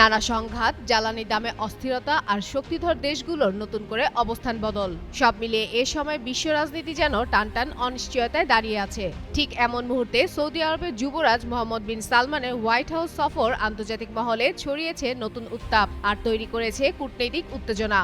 নানা সংঘাত, জ্বালানি দামে অস্থিরতা আর শক্তিধর দেশগুলোর নতুন করে অবস্থান বদল। সব মিলিয়ে এ সময় বিশ্ব রাজনীতি যেন টানটান অনিশ্চয়তায় দাঁড়িয়ে আছে। ঠিক এমন মুহূর্তে সৌদি আরবের যুবরাজ মোহাম্মদ বিন সালমানের হোয়াইট হাউস সফর আন্তর্জাতিক মহলে ছড়িয়েছে নতুন উত্তাপ আর তৈরি করেছে কূটনৈতিক উত্তেজনা।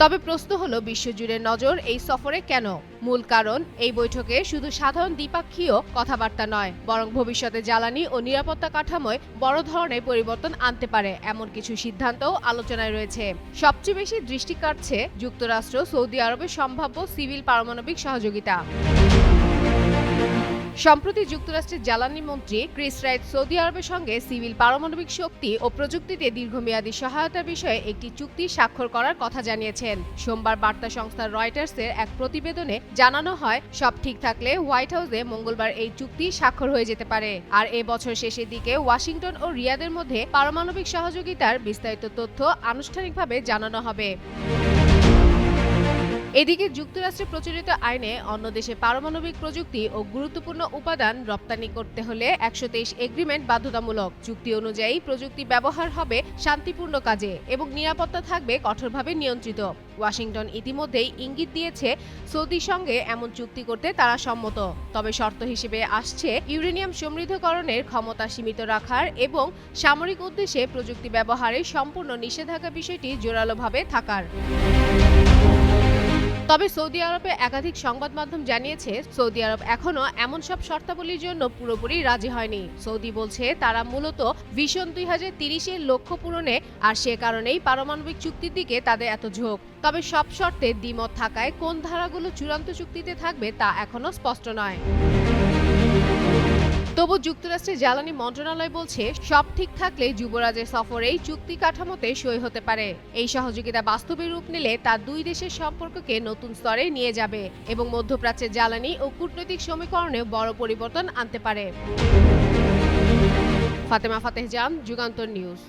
তবে প্রশ্ন হলো, বিশ্বজুড়ে নজর এই সফরে কেন? মূল কারণ, এই বৈঠকে শুধু সাধারণ দ্বিপাক্ষীয় কথাবার্তা নয়, বরং ভবিষ্যতে জ্বালানি ও নিরাপত্তা কাঠামোয় বড় ধরনের পরিবর্তন আনতে পারে, এমন কিছু সিদ্ধান্তও আলোচনায় রয়েছে। সবচেয়ে বেশি দৃষ্টি কাটছে যুক্তরাষ্ট্র, সৌদি আরবের সম্ভাব্য সিভিল পারমাণবিক সহযোগিতা। সম্প্রতি যুক্তরাষ্ট্রের জ্বালানি মন্ত্রী ক্রিস রাইট সৌদি আরবের সঙ্গে সিভিল পারমাণবিক শক্তি ও প্রযুক্তিতে দীর্ঘমেয়াদী সহায়তার বিষয়ে একটি চুক্তি স্বাক্ষর করার কথা জানিয়েছেন। সোমবার বার্তা সংস্থা রয়টার্সের এক প্রতিবেদনে জানানো হয়, সব ঠিক থাকলে হোয়াইট হাউসে মঙ্গলবার এই চুক্তি স্বাক্ষর হয়ে যেতে পারে। আর এ বছর শেষের দিকে ওয়াশিংটন ও রিয়াদের মধ্যে পারমাণবিক সহযোগিতার বিস্তারিত তথ্য আনুষ্ঠানিকভাবে জানানো হবে। এদিকে যুক্তরাষ্ট্রে প্রচলিত আইনে অন্য দেশে পারমাণবিক প্রযুক্তি ও গুরুত্বপূর্ণ উপাদান রপ্তানি করতে হলে একশো তেইশ এগ্রিমেন্ট বাধ্যতামূলক। চুক্তি অনুযায়ী প্রযুক্তি ব্যবহার হবে শান্তিপূর্ণ কাজে এবং নিরাপত্তা থাকবে কঠোরভাবে নিয়ন্ত্রিত। ওয়াশিংটন ইতিমধ্যেই ইঙ্গিত দিয়েছে, সৌদির সঙ্গে এমন চুক্তি করতে তারা সম্মত। তবে শর্ত হিসেবে আসছে ইউরেনিয়াম সমৃদ্ধকরণের ক্ষমতা সীমিত রাখার এবং সামরিক উদ্দেশ্যে প্রযুক্তি ব্যবহারে সম্পূর্ণ নিষেধাজ্ঞা বিষয়টি জোরালোভাবে থাকার। তবে সৌদি আরবে একাধিক সংবাদ মাধ্যম জানিয়েছে, সৌদি আরব এখনও এমন সব শর্তাবলীর জন্য পুরোপুরি রাজি হয়নি। সৌদি বলছে, তারা মূলত ভিশন দুই হাজার তিরিশের লক্ষ্য পূরণে, আর সে কারণেই পারমাণবিক চুক্তির দিকে তাদের এত ঝোঁক। তবে সব শর্তে দ্বিমত থাকায় কোন ধারাগুলো চূড়ান্ত চুক্তিতে থাকবে তা এখনও স্পষ্ট নয়। তবু যুক্তরাষ্ট্রের জ্বালানি মন্ত্রণালয় বলছে, সব ঠিক থাকলে যুবরাজের সফর এই চুক্তি কাঠামোতে সই হতে পারে। এই সহযোগিতা বাস্তবে রূপ নিলে তা দুই দেশের সম্পর্ককে নতুন স্তরে নিয়ে যাবে এবং মধ্যপ্রাচ্যের জ্বালানি ও কূটনৈতিক সমীকরণে বড় পরিবর্তন আনতে পারে। ফাতেমা ফাতেহ জান, যুগান্তর নিউজ।